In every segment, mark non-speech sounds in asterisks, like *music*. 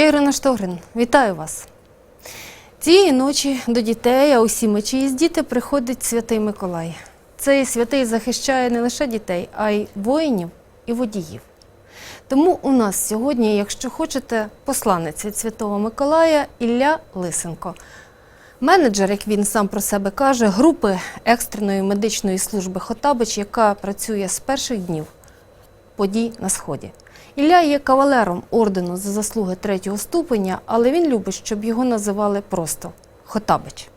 Я Ірина Штогрин. Вітаю вас. Цієї ночі до дітей, а усі ми чиїсь діти, приходить святий Миколай. Цей святий захищає не лише дітей, а й воїнів і водіїв. Тому у нас сьогодні, якщо хочете, посланець від Святого Миколая Ілля Лисенко. Менеджер, як він сам про себе каже, групи екстреної медичної служби Хотабич, яка працює з перших днів подій на сході. Ілля є кавалером ордену за заслуги третього ступеня, але він любить, щоб його називали просто Хотабич.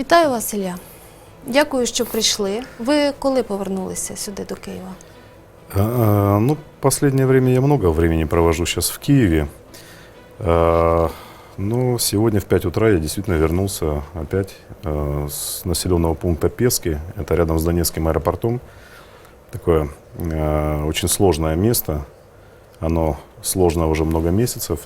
Вітаю вас, Ілля. Дякую, що прийшли. Ви коли повернулися сюди до Києва? А, Ну, последнее время я много времени провожу сейчас в Киеве. А, Ну, сегодня в 5 утра я действительно вернулся опять а, с населенного пункта Пески. Это рядом с Донецким аэропортом. Такое а, очень сложное место. Оно сложно уже много месяцев.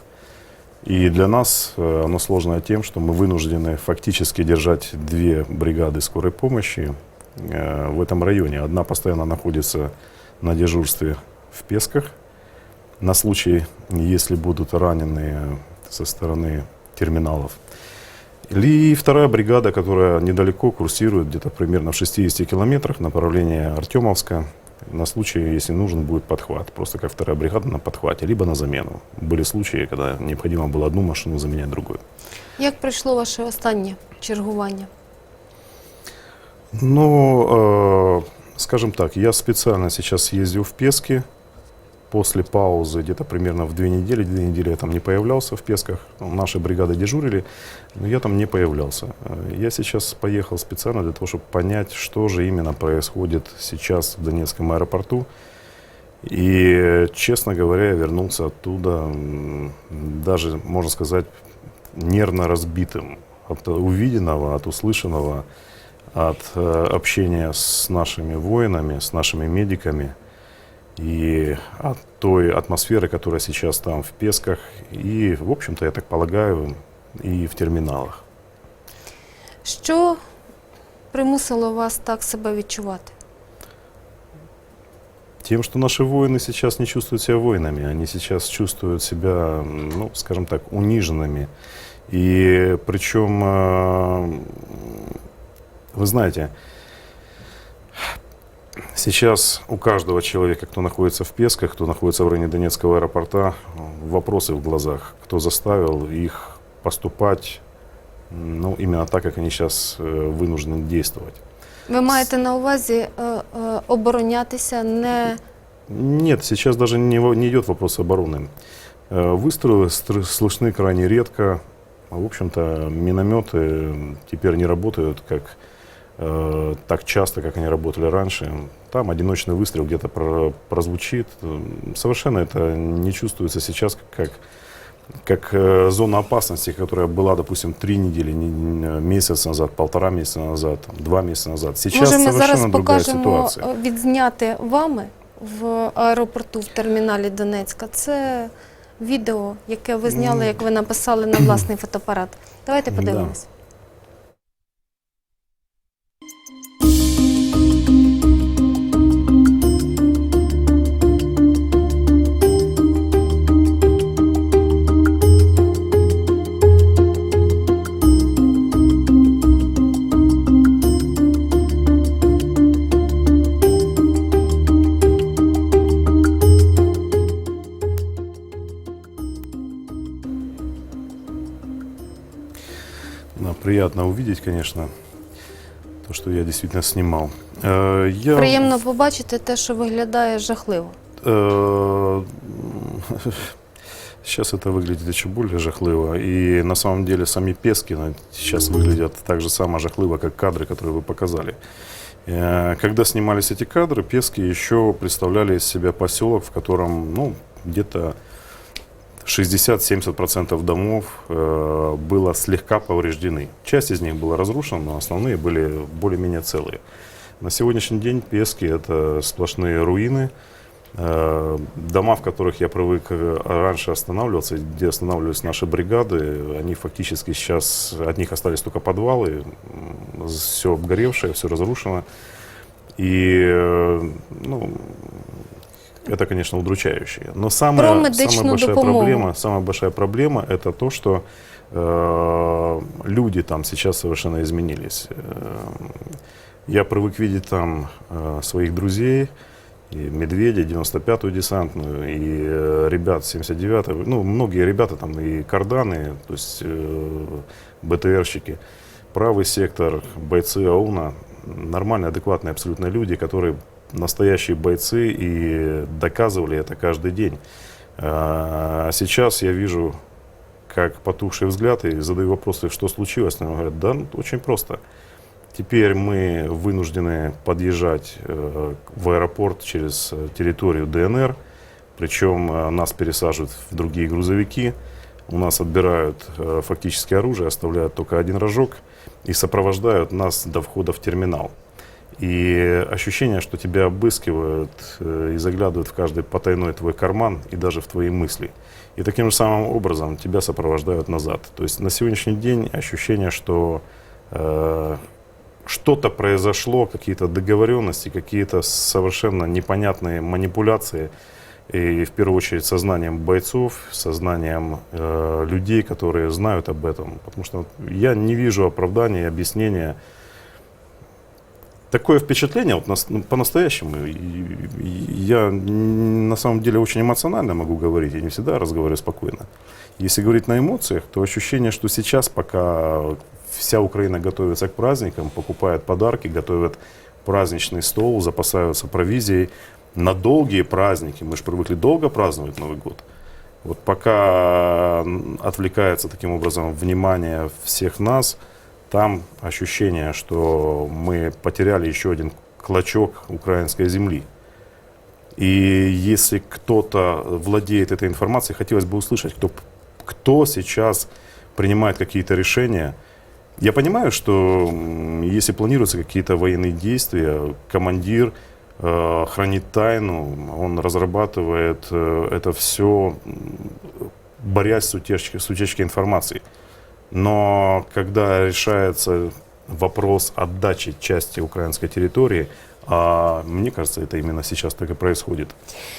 И для нас э, оно сложное тем, что мы вынуждены фактически держать две бригады скорой помощи э, в этом районе. Одна постоянно находится на дежурстве в Песках на случай, если будут раненые со стороны терминалов. И вторая бригада, которая недалеко курсирует, где-то примерно в 60 километрах, направление Артемовска, на случай, если нужен будет подхват. Просто как вторая бригада на подхвате, либо на замену. Были случаи, когда необходимо было одну машину заменять другой. Як пройшло ваше останнє чергування? Ну, э, скажем так, я специально сейчас ездил в Пески. После паузы, где-то примерно в две недели, две недели я там не появлялся в Песках. Наши бригады дежурили, но я там не появлялся. Э, Я сейчас поехал специально для того, чтобы понять, что же именно происходит сейчас в Донецком аэропорту. И, честно говоря, я вернулся оттуда, даже, можно сказать, нервно разбитым от увиденного, от услышанного, от э, общения с нашими воинами, с нашими медиками и от той атмосферы, которая сейчас там в Песках и, в общем-то, я так полагаю, и в терминалах. Що примусило вас так себе відчувати? Тем, что наши воины сейчас не чувствуют себя воинами, они сейчас чувствуют себя, ну, скажем так, униженными. И причем, э, вы знаете, сейчас у каждого человека, кто находится в Песках, кто находится в районе Донецкого аэропорта, вопросы в глазах, кто заставил их поступать, ну, именно так, как они сейчас э, вынуждены действовать. Ви маєте на увазі е, оборонятися, не Нет, сейчас даже не, не идет вопрос обороны. Э, Выстрелы стр- слышны крайне редко. В общем-то, минометы теперь не работают как, э, так часто, как они работали раньше. Там одиночный выстрел где-то про- прозвучит. Э, Совершенно это не чувствуется сейчас как, как э, зона опасности, которая была, допустим, три недели, не- не- месяц назад, полтора месяца назад, два месяца назад. Сейчас може ми совершенно зараз другая покажемо ситуация. е, відзняти вами в аеропорту в терміналі Донецька. Це відео, яке ви зняли, як ви написали на власний фотоапарат. Давайте Да. подивимось. Приятно увидеть, конечно, то, что я действительно снимал. Э, Я, Приємно побачити те, що виглядає жахливо. э, *laughs* Сейчас это выглядит еще более жахливо. И на самом деле сами Пески сейчас выглядят так же само жахливо, как кадры, которые вы показали. Э, Когда снимались эти кадры, Пески еще представляли из себя поселок, в котором ну, где-то 60-70% домов э, было слегка повреждены. Часть из них была разрушена, но основные были более-менее целые. На сегодняшний день Пески – это сплошные руины. Э, Дома, в которых я привык э, раньше останавливаться, где останавливались наши бригады, они фактически сейчас, от них остались только подвалы, все обгоревшее, все разрушено. И, э, ну, это, конечно, удручающе. Но самая, самая большая допомогу. проблема, самая большая проблема это то, что э, люди там сейчас совершенно изменились. Э, я привык видеть там э, своих друзей, и Медведя, 95-ю десантную, и э, ребят 79-й, ну, многие ребята там, и карданы, то есть э, БТРщики, правый сектор, бойцы АУНа, нормальные, адекватные абсолютно люди, которые настоящие бойцы и доказывали это каждый день. А сейчас я вижу, как потухший взгляд, и задаю вопросы, что случилось. Они говорят, да, ну, очень просто. Теперь мы вынуждены подъезжать э, в аэропорт через территорию ДНР, причем э, нас пересаживают в другие грузовики, у нас отбирают э, фактически оружие, оставляют только один рожок и сопровождают нас до входа в терминал. И ощущение, что тебя обыскивают э, и заглядывают в каждый потайной твой карман и даже в твои мысли. И таким же самым образом тебя сопровождают назад. То есть на сегодняшний день ощущение, что э, что-то произошло, какие-то договоренности, какие-то совершенно непонятные манипуляции, и в первую очередь сознанием бойцов, сознанием э, людей, которые знают об этом. Потому что я не вижу оправдания и объяснения. Такое впечатление, вот нас- ну, по-настоящему, я на самом деле очень эмоционально могу говорить, я не всегда разговариваю спокойно. Если говорить на эмоциях, то ощущение, что сейчас, пока вся Украина готовится к праздникам, покупает подарки, готовят праздничный стол, запасаются провизией на долгие праздники. Мы же привыкли долго праздновать Новый год. Вот пока отвлекается таким образом внимание всех нас, там ощущение, что мы потеряли еще один клочок украинской земли. И если кто-то владеет этой информацией, хотелось бы услышать, кто, кто сейчас принимает какие-то решения. Я понимаю, что если планируются какие-то военные действия, командир э, хранит тайну, он разрабатывает э, это все, борясь с утечкой, с утечкой информации. Но когда решается вопрос отдачи части украинской территории, а мне кажется, это именно сейчас так и происходит.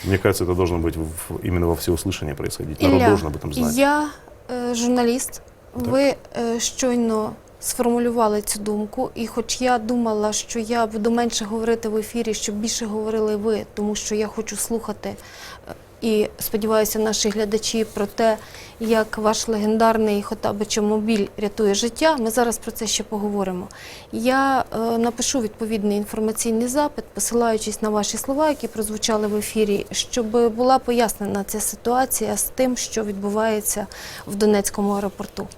Мне кажется, это должно быть в- именно во всеуслышание происходить. Народ Ілля, должен об этом знать. Я е, журналіст. Ви е, щойно сформулювали цю думку, і хоч я думала, що я буду менше говорити в ефірі, щоб більше говорили ви, тому що я хочу слухати е, і сподіваюся, наші глядачі про те, як ваш легендарний Хотабичомобіль рятує життя. Ми зараз про це ще поговоримо. Я е, напишу відповідний інформаційний запит, посилаючись на ваші слова, які прозвучали в ефірі, щоб була пояснена ця ситуація з тим, що відбувається в Донецькому аеропорту.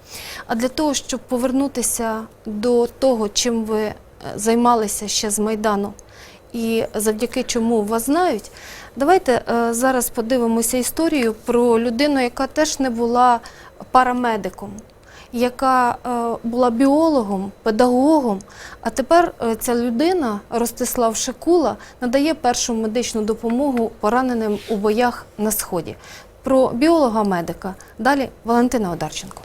А для того, щоб повернутися до того, чим ви е, займалися ще з Майдану, і завдяки чому вас знають, давайте е, зараз подивимося історію про людину, яка теж не була парамедиком, яка е, була біологом, педагогом. А тепер е, ця людина, Ростислав Шикула, надає першу медичну допомогу пораненим у боях на сході. Про біолога-медика далі Валентина Одарченко.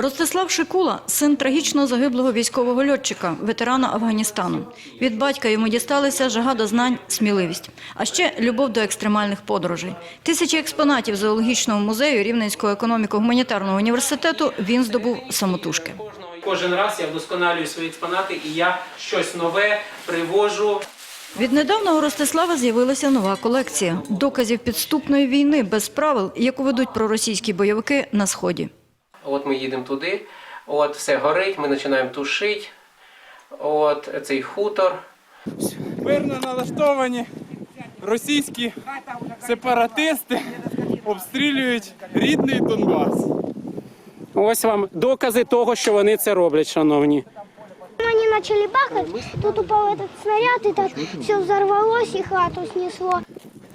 Ростислав Шикула син трагічно загиблого військового льотчика, ветерана Афганістану. Від батька йому дісталися жага до знань, сміливість, а ще любов до екстремальних подорожей. Тисячі експонатів зоологічного музею Рівненського економіко-гуманітарного університету він здобув самотужки. Кожен раз я вдосконалюю свої експонати і я щось нове привожу. Віднедавна у Ростислава з'явилася нова колекція доказів підступної війни без правил, яку ведуть проросійські бойовики на сході. От ми їдемо туди, от все горить, ми починаємо тушити. От цей хутор. мирно налаштовані російські сепаратисти обстрілюють рідний Донбас. Ось вам докази того, що вони це роблять, шановні. Они начали бахать, тут упал этот снаряд, и так все взорвалось, и хату снесло.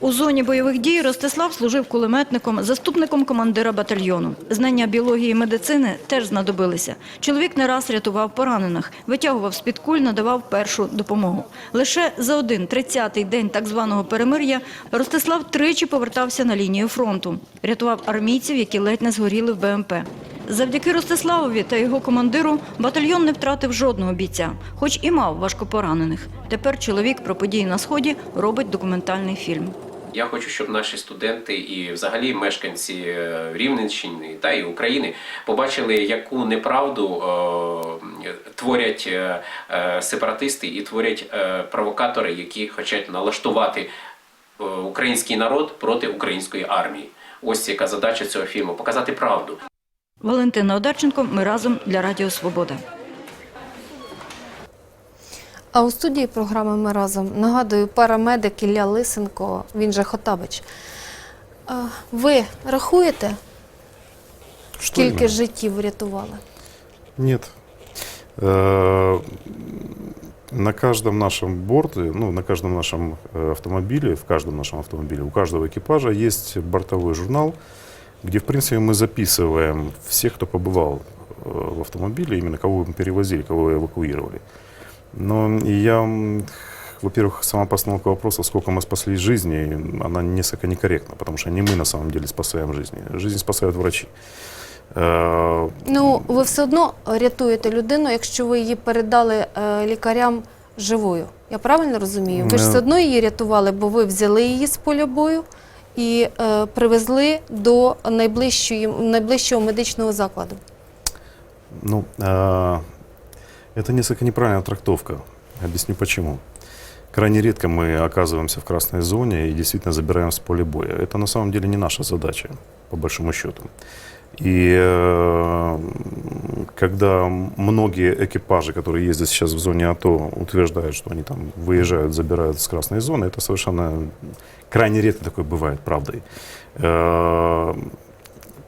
У зоні бойових дій Ростислав служив кулеметником, заступником командира батальйону. Знання біології і медицини теж знадобилися. Чоловік не раз рятував поранених, витягував з-під куль, надавав першу допомогу. Лише за один тридцятий день так званого перемир'я Ростислав тричі повертався на лінію фронту. Рятував армійців, які ледь не згоріли в БМП. Завдяки Ростиславові та його командиру батальйон не втратив жодного бійця, хоч і мав важкопоранених. Тепер чоловік про події на сході робить документальний фільм. Я хочу, щоб наші студенти і взагалі мешканці е, Рівненщини та і України побачили, яку неправду е, творять е, сепаратисти і творять провокатори, які хочуть налаштувати український народ проти української армії. Ось яка задача цього фільму показати правду. Валентина Одарченко. Ми разом для Радіо Свобода. А у студії програми Ми разом нагадую парамедик Ілля Лисенко, він же Хотабич. А, Ви рахуєте, скільки іменно? життів врятували? Нет. Э, На каждом нашем борте, ну, на каждом нашем э, автомобиле, в каждом нашем автомобиле, у каждого экипажа есть бортовой журнал, где, в принципе, мы записываем всех, кто побывал э, в автомобиле, именно кого мы перевозили, кого эвакуировали. Но я, м, во-первых, сама постановка вопроса, сколько мы спасли жизней, она несколько некорректна, потому что не мы на самом деле спасаем жизни. Жизнь спасают врачи. Э, Ну, ви все одно рятуєте людину, якщо ви її передали е, лікарям живою. Я правильно розумію? Ви ж Е. все одно її рятували, бо ви взяли її з поля бою і е, привезли до найближчої, найближчого медичного закладу. Ну, а, это несколько неправильная трактовка. Объясню почему. Крайне редко мы оказываемся в красной зоне и действительно забираем с поля боя. Это на самом деле не наша задача, по большому счету. И э, когда многие экипажи, которые ездят сейчас в зоне АТО, утверждают, что они там выезжают, забирают с красной зоны, это совершенно крайне редко такое бывает правдой. Э,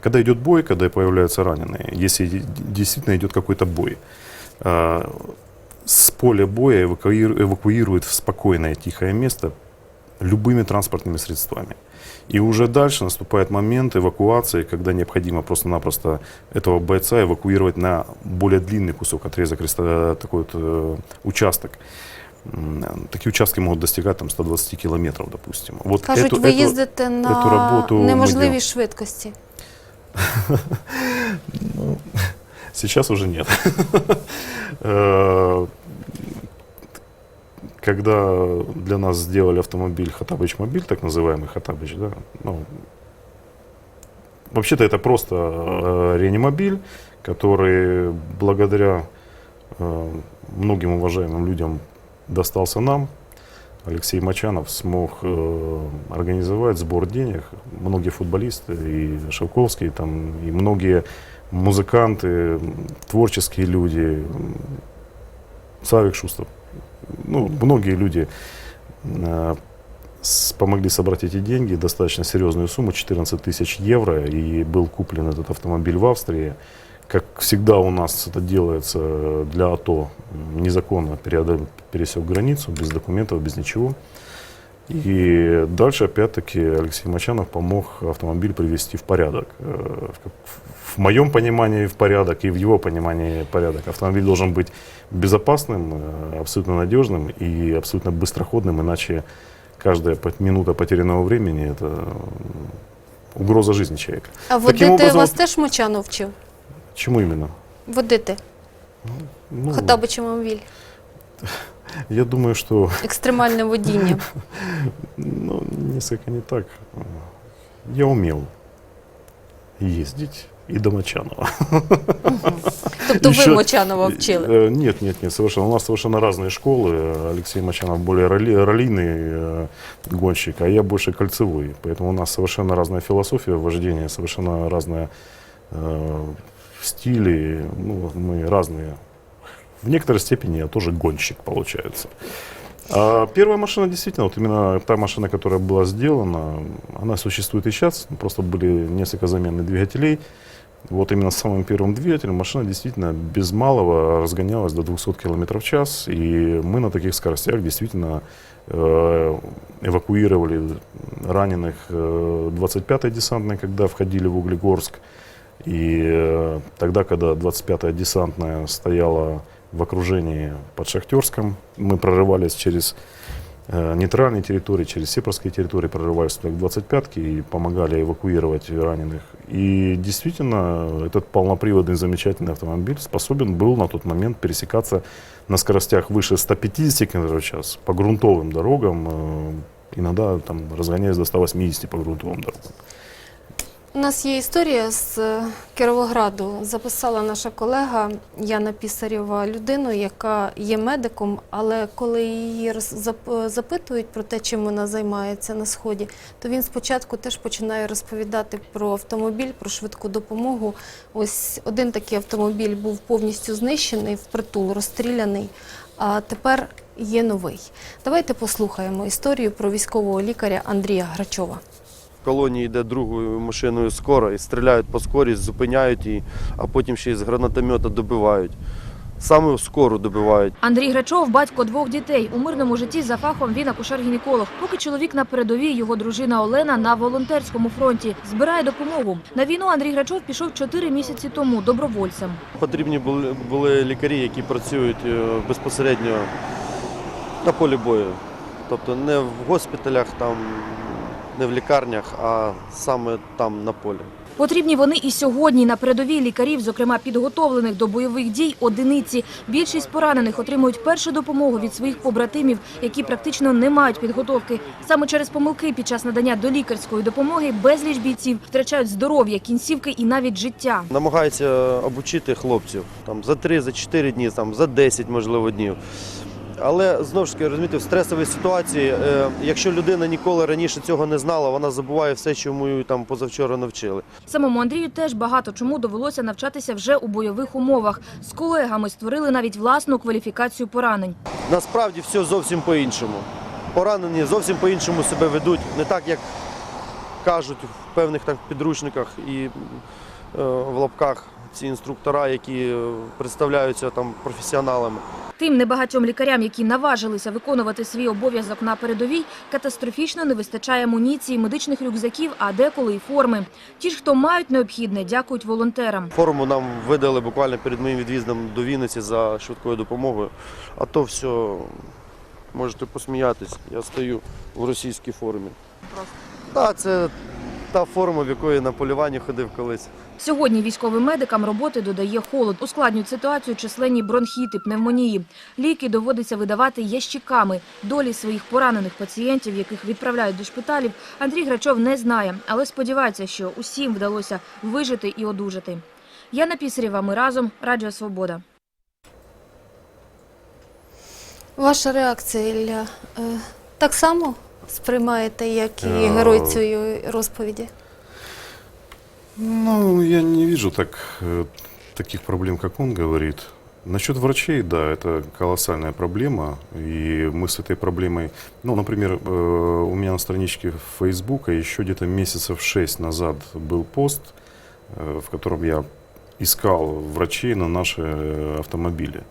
когда идет бой, когда появляются раненые, если действительно идет какой-то бой, с поля боя эвакуиру- эвакуируют в спокойное, тихое место любыми транспортными средствами. И уже дальше наступает момент эвакуации, когда необходимо просто-напросто этого бойца эвакуировать на более длинный кусок, отрезок, реста- такой вот э, участок. М, Такие участки могут достигать там 120 километров, допустим. Вот Кажуть, эту- ви эту- їздите эту на роботу ми неможливій делаем. швидкості. *laughs* Сейчас уже нет. *laughs* Э, Когда для нас сделали автомобиль Хатабыч Мобиль, так называемый Хатабыч, да, ну, вообще-то это просто э, реанимобиль, который благодаря э, многим уважаемым людям достался нам. Алексей Мачанов смог э, организовать сбор денег. Многие футболисты, и Шевковский, там, и многие музыканты, творческие люди, Савик Шустов. Ну, многие люди э, помогли собрать эти деньги, достаточно серьезную сумму, 14 тысяч евро, и был куплен этот автомобиль в Австрии. Как всегда у нас это делается для АТО, незаконно пересек границу, без документов, без ничего. И дальше, опять-таки, Алексей Мачанов помог автомобиль привести в порядок. Э, В, моем понимании в порядок и в его понимании порядок. Автомобиль должен быть безопасным, э, абсолютно надежным и абсолютно быстроходным, иначе каждая минута потерянного времени – это угроза жизни человека. А водити образом- вас теж Мочанов вчив? Чему именно? Водити Ну, Хотабич Мамвіль. *laughs* я думаю, что Екстремальне водіння. *laughs* ну, несколько не так. Я умел ездить и до Мочанова. Тобто ви Еще- Мочанова вчили. Э, Нет, нет, нет, совершенно. У нас совершенно разные школы. Алексей Мочанов более роли- раллийный э, гонщик, а я больше кольцевой. Поэтому у нас совершенно разная философия вождения, совершенно разные э, стили. Ну, мы разные. В некоторой степени я тоже гонщик, получается. А первая машина действительно, вот именно та машина, которая была сделана, она существует и сейчас, просто были несколько замены двигателей. Вот именно с самым первым двигателем машина действительно без малого разгонялась до 200 км в час, и мы на таких скоростях действительно э, эвакуировали раненых э, 25-й десантной, когда входили в Углегорск, и э, тогда, когда 25-я десантная стояла в окружении под Шахтерском, мы прорывались через э, нейтральные территории, через сепарские территории, прорывались к 25-ке и помогали эвакуировать раненых. И действительно, этот полноприводный замечательный автомобиль способен был на тот момент пересекаться на скоростях выше 150 км в час по грунтовым дорогам, э, иногда там разгоняясь до 180 по грунтовым дорогам. У нас є історія з е, Кіровограду. Записала наша колега Яна Пісарєва людину, яка є медиком, але коли її роз- запитують про те, чим вона займається на сході, то він спочатку теж починає розповідати про автомобіль, про швидку допомогу. Ось один такий автомобіль був повністю знищений, впритул розстріляний. А тепер є новий. Давайте послухаємо історію про військового лікаря Андрія Грачова. Колонії йде другою машиною скоро і стріляють по скорі, зупиняють її, а потім ще й з гранатомета добивають. Саме скору добивають. Андрій Грачов – батько двох дітей. У мирному житті за фахом він акушер-гінеколог. Поки чоловік на передовій, його дружина Олена на волонтерському фронті. Збирає допомогу. На війну Андрій Грачов пішов чотири місяці тому добровольцем. Потрібні були, були лікарі, які працюють е, безпосередньо на полі бою. Тобто не в госпіталях, там, не в лікарнях, а саме там на полі. Потрібні вони і сьогодні. На передовій лікарів, зокрема підготовлених до бойових дій, одиниці. Більшість поранених отримують першу допомогу від своїх побратимів, які практично не мають підготовки. Саме через помилки під час надання долікарської допомоги безліч бійців втрачають здоров'я, кінцівки і навіть життя. Намагаються обучити хлопців там, за 3, за 4 дні, там, за 10, можливо, днів. Але знову ж таки, розумієте, в стресовій ситуації, е, якщо людина ніколи раніше цього не знала, вона забуває все, чому її там позавчора навчили. Самому Андрію теж багато чому довелося навчатися вже у бойових умовах. З колегами створили навіть власну кваліфікацію поранень. Насправді все зовсім по-іншому. Поранені зовсім по-іншому себе ведуть, не так, як кажуть в певних так підручниках і е, в лапках ці інструктора, які е, представляються там професіоналами. Тим небагатьом лікарям, які наважилися виконувати свій обов'язок на передовій, катастрофічно не вистачає амуніції, медичних рюкзаків, а деколи й форми. Ті ж, хто мають необхідне, дякують волонтерам. Форму нам видали буквально перед моїм від'їздом до Вінниці за швидкою допомогою. А то все, можете посміятись, я стою в російській формі. Просто? Так, це та форма, в якої на полюванні ходив колись. Сьогодні військовим медикам роботи додає холод. Ускладнюють ситуацію численні бронхіти, пневмонії. Ліки доводиться видавати ящиками. Долі своїх поранених пацієнтів, яких відправляють до шпиталів, Андрій Грачов не знає, але сподівається, що усім вдалося вижити і одужати. Яна Пісарєва, ми разом. Радіо Свобода. Ваша реакція, Ілля, е, так само сприймаєте, як і Е, герой цієї розповіді? Ну, я не вижу так, э, таких проблем, как он говорит. Насчет врачей, да, это колоссальная проблема, и мы с этой проблемой, ну, например, э, у меня на страничке Фейсбука еще где-то месяцев шесть назад был пост, э, в котором я искал врачей на наши э, автомобили.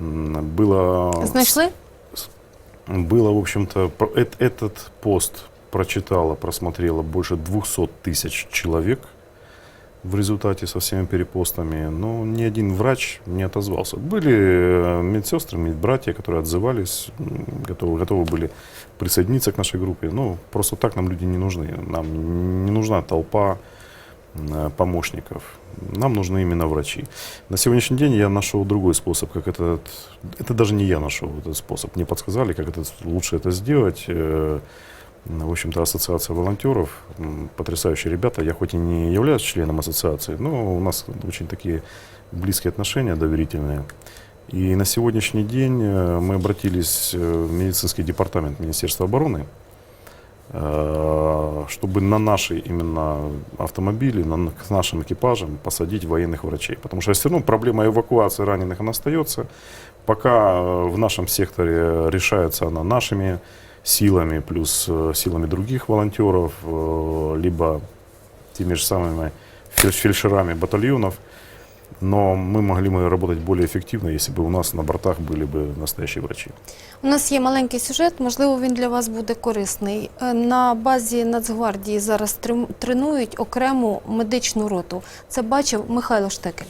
М, Было Знайшли? Было, в общем-то, этот пост прочитало, просмотрело больше 200 тысяч человек в результате со всеми перепостами, но ни один врач не отозвался. Были э, медсестры, медбратья, которые отзывались, готовы, готовы были присоединиться к нашей группе. Но просто так нам люди не нужны. Нам не нужна толпа помощников. Нам нужны именно врачи. На сегодняшний день я нашел другой способ, как этот... Это даже не я нашел этот способ. Мне подсказали, как это, лучше это сделать. Э, В общем-то, ассоциация волонтеров, потрясающие ребята. Я хоть и не являюсь членом ассоциации, но у нас очень такие близкие отношения, доверительные. И на сегодняшний день э, мы обратились э, в медицинский департамент Министерства обороны, э, чтобы на наши именно автомобили, на, к нашим экипажам посадить военных врачей. Потому что все равно проблема эвакуации раненых, она остается. пока э, в нашем секторе решается она нашими силами, плюс э, силами других волонтеров, э, либо теми же самыми фель- фельдшерами батальонов. Но мы могли бы работать более эффективно, если бы у нас на бортах были бы настоящие врачи. У нас є маленький сюжет, можливо, він для вас буде корисний. Е, На базі Нацгвардії зараз трим- тренують окрему медичну роту. Це бачив Михайло Штекель.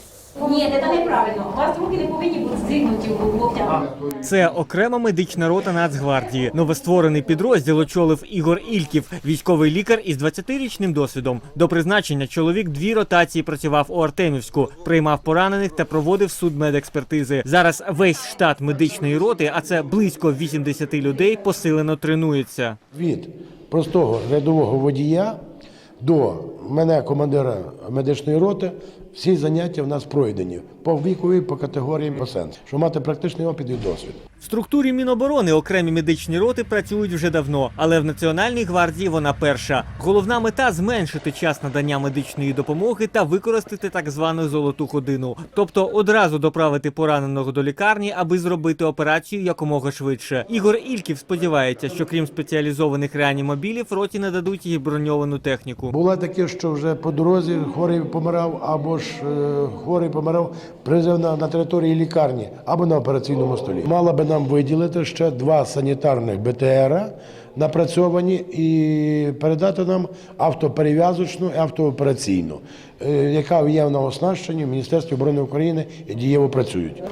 Ні, це неправильно. У вас руки не повинні бути зігнуті в локтях. Це окрема медична рота Нацгвардії. Новостворений підрозділ очолив Ігор Ільків, військовий лікар із 20-річним досвідом. До призначення чоловік дві ротації працював у Артемівську, приймав поранених та проводив судмедекспертизи. Зараз весь штат медичної роти, а це близько 80 людей, посилено тренується. від простого рядового водія до мене, командира медичної роти, всі заняття в нас пройдені по віковій, по категорії, по сенсу, щоб мати практичний опит і досвід. В структурі Міноборони окремі медичні роти працюють вже давно, але в Національній гвардії вона перша. Головна мета зменшити час надання медичної допомоги та використати так звану золоту годину, тобто одразу доправити пораненого до лікарні, аби зробити операцію якомога швидше. Ігор Ільків сподівається, що крім спеціалізованих реанімобілів, роті нададуть і броньовану техніку. Було таке, що вже по дорозі хворий помирав, або ж е, хворий помирав призив на, на території лікарні або на операційному столі. Мала би нам виділити ще два санітарних БТР напрацьовані і передати нам автоперев'язочну і автоопераційну, е, яка є на оснащенні в Міністерстві оборони України і дієво працюють.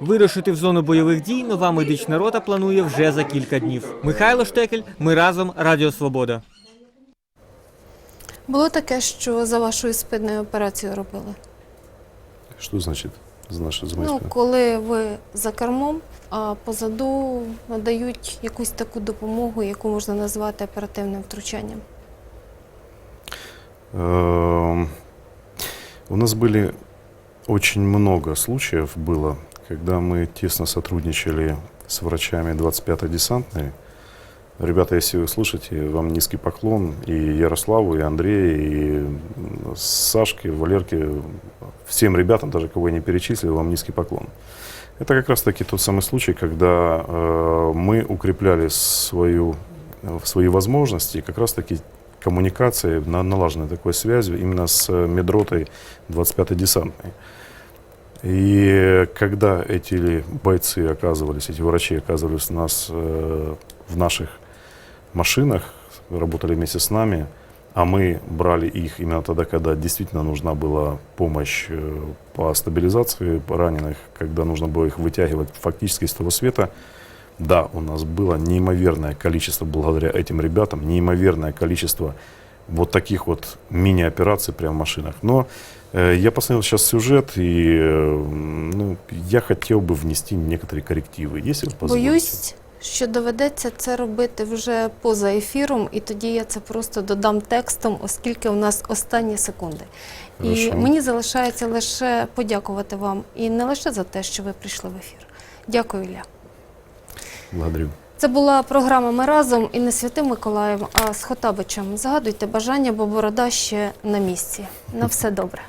Вирушити в зону бойових дій нова медична рота планує вже за кілька днів. Михайло Штекель, ми разом Радіо Свобода. Було таке, що за вашою спиною операцію робили. Что значит за наши за моей Ну, спиной? коли ви за кермом, а позаду надають якусь таку допомогу, яку можна назвати оперативним втручанням. Эм, У нас были очень много случаев было, когда мы тесно сотрудничали с врачами 25-й десантной. Ребята, если вы слышите, вам низкий поклон и Ярославу, и Андрею, и Сашке, Валерке, всем ребятам, даже кого я не перечислил, вам низкий поклон. Это как раз-таки тот самый случай, когда э, мы укрепляли свою, э, свои возможности, как раз-таки коммуникацией, на, налаженной такой связью именно с э, медротой 25-й десантной. И когда эти бойцы оказывались, эти врачи оказывались у нас э, в наших машинах, работали вместе с нами, а мы брали их именно тогда, когда действительно нужна была помощь э, по стабилизации раненых, когда нужно было их вытягивать фактически из того света. Да, у нас было неимоверное количество, благодаря этим ребятам, неимоверное количество вот таких вот мини-операций прямо в машинах. Но э, я посмотрел сейчас сюжет, и э, ну, я хотел бы внести некоторые коррективы, если вы позволите. Боюсь, що доведеться це робити вже поза ефіром, і тоді я це просто додам текстом, оскільки у нас останні секунди. І Хорошо. мені залишається лише подякувати вам і не лише за те, що ви прийшли в ефір. Дякую, Ілля. Благодарю. Це була програма Ми разом і не Святим Миколаєм, а з Хотабичем. Загадуйте бажання, бо борода ще на місці. На все добре.